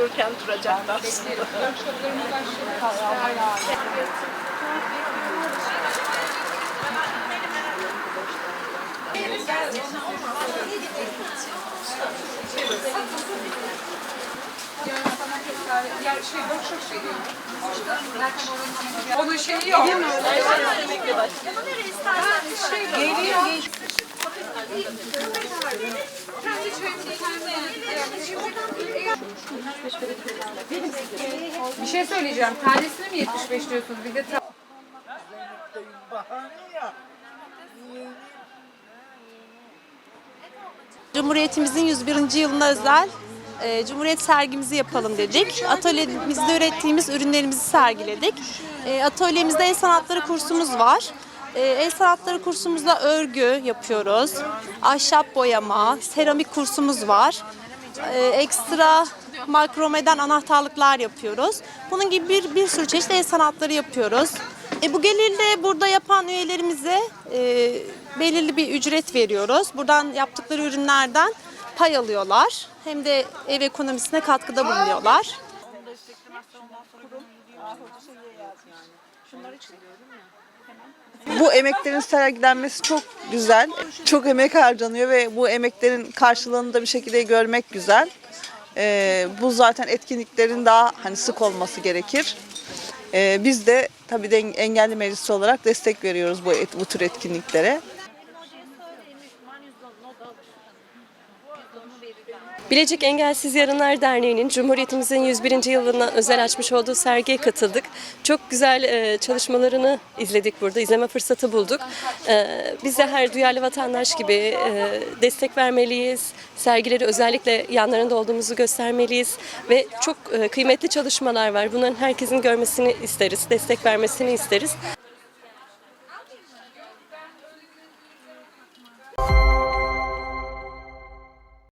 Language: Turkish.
dururken duracaktı aslında. Ya şey workshop şey diyor. Onun şeyi yok. Geliyor. Kendi çayımızı Bir şey söyleyeceğim. Tanesini mi 75 diyorsunuz? Bir de ta- Cumhuriyetimizin 101. yılına özel e, Cumhuriyet sergimizi yapalım dedik. Atölyemizde ürettiğimiz ürünlerimizi sergiledik. E, atölyemizde el sanatları kursumuz var. E, el sanatları kursumuzda örgü yapıyoruz. Ahşap boyama, seramik kursumuz var. E, ekstra makromeden anahtarlıklar yapıyoruz. Bunun gibi bir, bir sürü çeşit el sanatları yapıyoruz. E, bu gelirde burada yapan üyelerimize e, belirli bir ücret veriyoruz. Buradan yaptıkları ürünlerden pay alıyorlar. Hem de ev ekonomisine katkıda bulunuyorlar. Bu emeklerin sergilenmesi çok güzel. Çok emek harcanıyor ve bu emeklerin karşılığını da bir şekilde görmek güzel. Ee, bu zaten etkinliklerin daha hani sık olması gerekir. Ee, biz de tabii de engelli meclisi olarak destek veriyoruz bu, et- bu tür etkinliklere. Bilecik Engelsiz Yarınlar Derneği'nin Cumhuriyetimizin 101. yılına özel açmış olduğu sergiye katıldık. Çok güzel e, çalışmalarını izledik burada, izleme fırsatı bulduk. E, biz de her duyarlı vatandaş gibi e, destek vermeliyiz. Sergileri özellikle yanlarında olduğumuzu göstermeliyiz ve çok e, kıymetli çalışmalar var. Bunların herkesin görmesini isteriz, destek vermesini isteriz.